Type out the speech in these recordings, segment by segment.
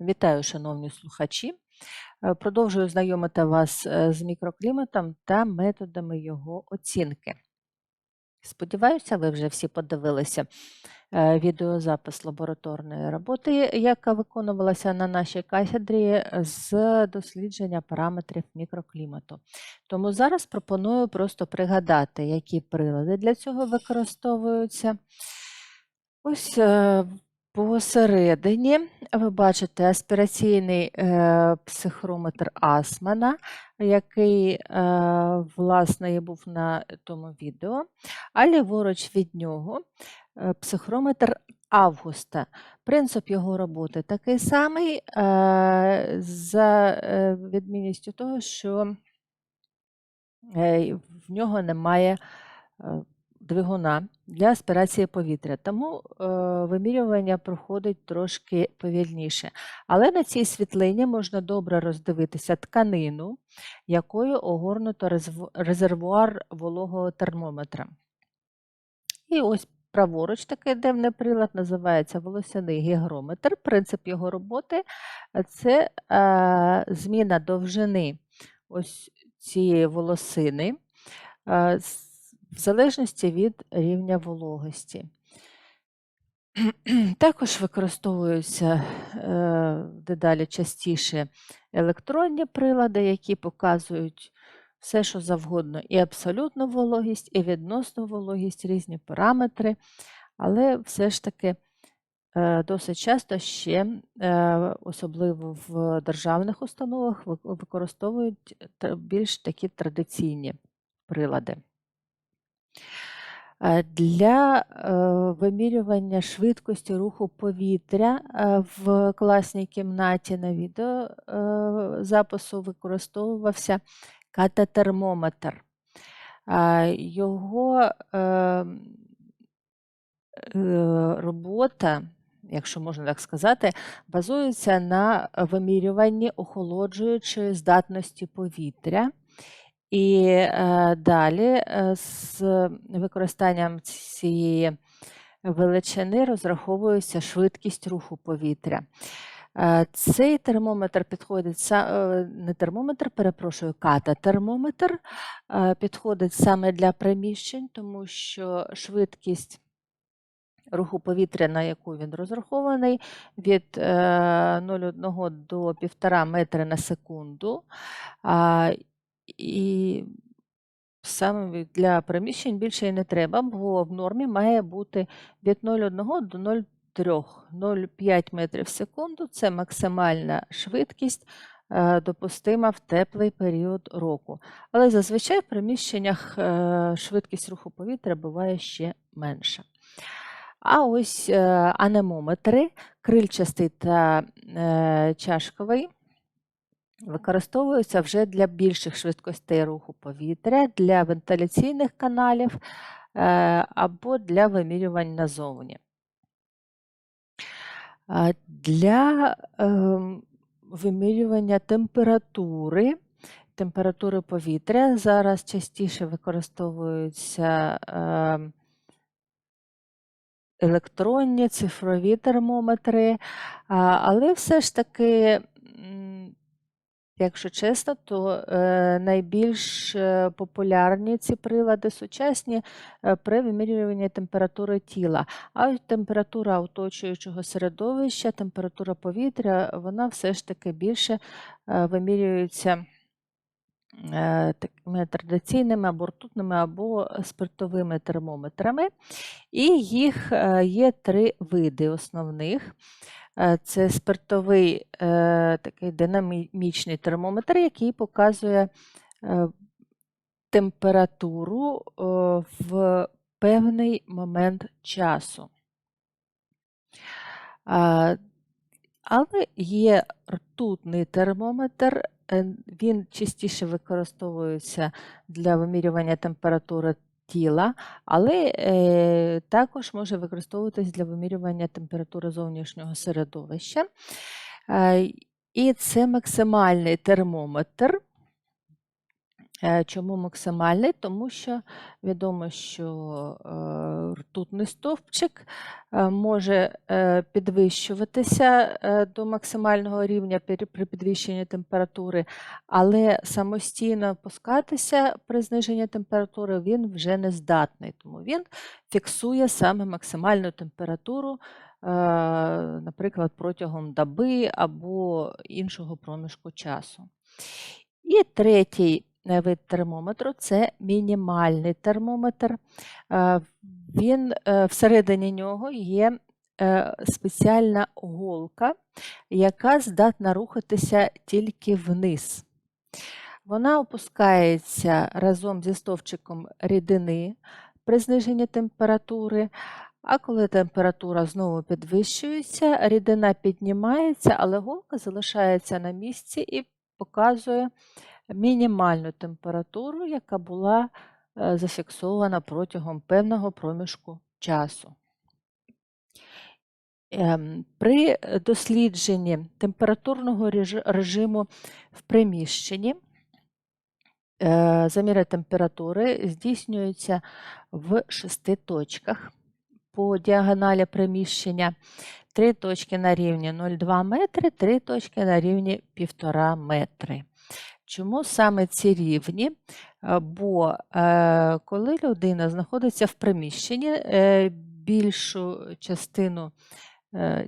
Вітаю, шановні слухачі. Е, Продовжую знайомити вас е, з мікрокліматом та методами його оцінки. Сподіваюся, ви вже всі подивилися е, відеозапис лабораторної роботи, яка виконувалася на нашій кафедрі з дослідження параметрів мікроклімату. Тому зараз пропоную просто пригадати, які прилади для цього використовуються. Ось посередині. Ви бачите аспіраційний е, психрометр Асмана, який, е, власне, був на тому відео, а ліворуч від нього е, психрометр Августа. Принцип його роботи такий самий, е, за е, відмінністю того, що е, в нього немає е, двигуна для аспірації повітря, тому е, вимірювання проходить трошки повільніше. Але на цій світлині можна добре роздивитися тканину, якою огорнуто резервуар вологого термометра. І ось праворуч такий дивний прилад називається волосяний гігрометр. Принцип його роботи це е, зміна довжини ось цієї волосини е, в залежності від рівня вологості. Також використовуються е, дедалі частіше електронні прилади, які показують все, що завгодно, і абсолютну вологість, і відносну вологість, різні параметри, але все ж таки е, досить часто ще, е, особливо в державних установах, використовують більш такі традиційні прилади. Е, Для е, вимірювання швидкості руху повітря е, в класній кімнаті на відео е, використовувався катетермометр. Е, Його робота, якщо можна так сказати, базується на вимірюванні охолоджуючої здатності повітря. І далі з використанням цієї величини розраховується швидкість руху повітря. Е, Цей термометр підходить е, не термометр, перепрошую, кататермометр е, підходить саме для приміщень, тому що швидкість руху повітря, на яку він розрахований, від е, 0,1 до 1,5 метри на секунду. І саме для приміщень більше і не треба, бо в нормі має бути від 0,1 до 0,3. 0,5 метрів в секунду це максимальна швидкість, е, допустима в теплий період року. Але зазвичай в приміщеннях е, швидкість руху повітря буває ще менша. А ось е, анемометри, крильчастий та чашковий, використовуються вже для більших швидкостей руху повітря, для вентиляційних каналів е, або для вимірювань назовні. Для ем, вимірювання температури, температури повітря зараз частіше використовуються ем, електронні, цифрові термометри, але все ж таки, якщо чесно, то е, найбільш е, популярні ці прилади сучасні е, при вимірюванні температури тіла. А температура оточуючого середовища, температура повітря, вона все ж таки більше вимірюється такими традиційними або ртутними або спиртовими термометрами. І їх є три види основних. Е, Це спиртовий е, такий динамічний термометр, який показує е, температуру в певний момент часу. Але є ртутний термометр, він частіше використовується для вимірювання температури тіла, але е, також може використовуватись для вимірювання температури зовнішнього середовища. Е, І це максимальний термометр, Чому максимальний? Тому що відомо, що е, ртутний стовпчик е, може е, підвищуватися е, до максимального рівня при підвищенні температури, але самостійно опускатися при зниженні температури він вже не здатний, тому він фіксує саме максимальну температуру, е, наприклад, протягом доби або іншого проміжку часу. І третій е, вид термометру це мінімальний термометр. Е, Він е, всередині нього є е, спеціальна голка, яка здатна рухатися тільки вниз. Вона опускається разом зі стовпчиком рідини при зниженні температури. А коли температура знову підвищується, рідина піднімається, але голка залишається на місці і показує мінімальну температуру, яка була е, зафіксована протягом певного проміжку часу. Ем, При дослідженні температурного режиму в приміщенні е, заміри температури здійснюються в шести точках по діагоналі приміщення. Три точки на рівні 0,2 метри, три точки на рівні 1,5 метри. Чому саме ці рівні? Е, Бо е, коли людина знаходиться в приміщенні, е, більшу частину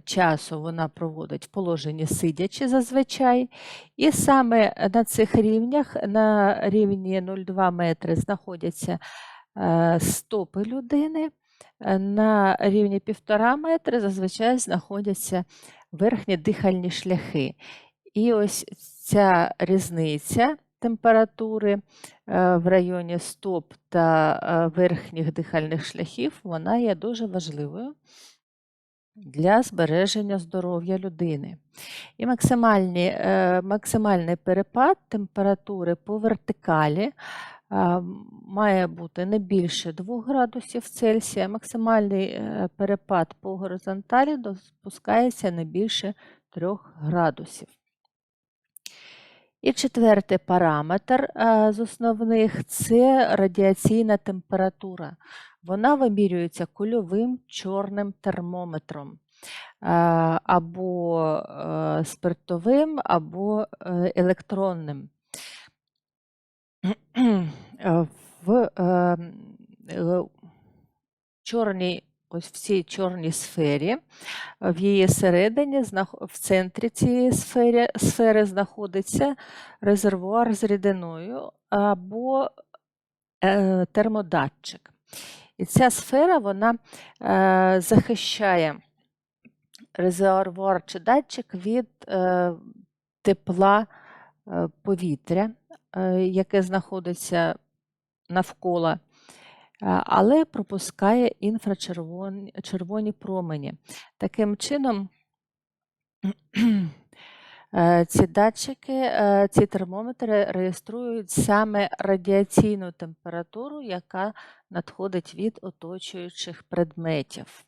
часу вона проводить в положенні сидячи зазвичай, і саме на цих рівнях, на рівні 0,2 метри, знаходяться стопи людини, на рівні 1,5 метри зазвичай знаходяться верхні дихальні шляхи. І ось ця різниця температури е, в районі стоп та е, верхніх дихальних шляхів, вона є дуже важливою для збереження здоров'я людини. І е, максимальний перепад температури по вертикалі має бути не більше 2 градусів Цельсія, максимальний перепад по горизонталі допускається не більше 3 градусів. І четвертий параметр е, з основних це радіаційна температура. Вона вимірюється кульовим чорним термометром е, або е, спиртовим, або електронним. В чорній, ось в цій чорній сфері, в її середині, в центрі цієї сфери, сфери знаходиться резервуар з рідиною або е, термодатчик. І ця сфера вона е, захищає резервуар чи датчик від е, тепла повітря, яке знаходиться навколо, але пропускає інфрачервоні червоні промені. Таким чином, е, ці датчики, е, ці термометри реєструють саме радіаційну температуру, яка надходить від оточуючих предметів.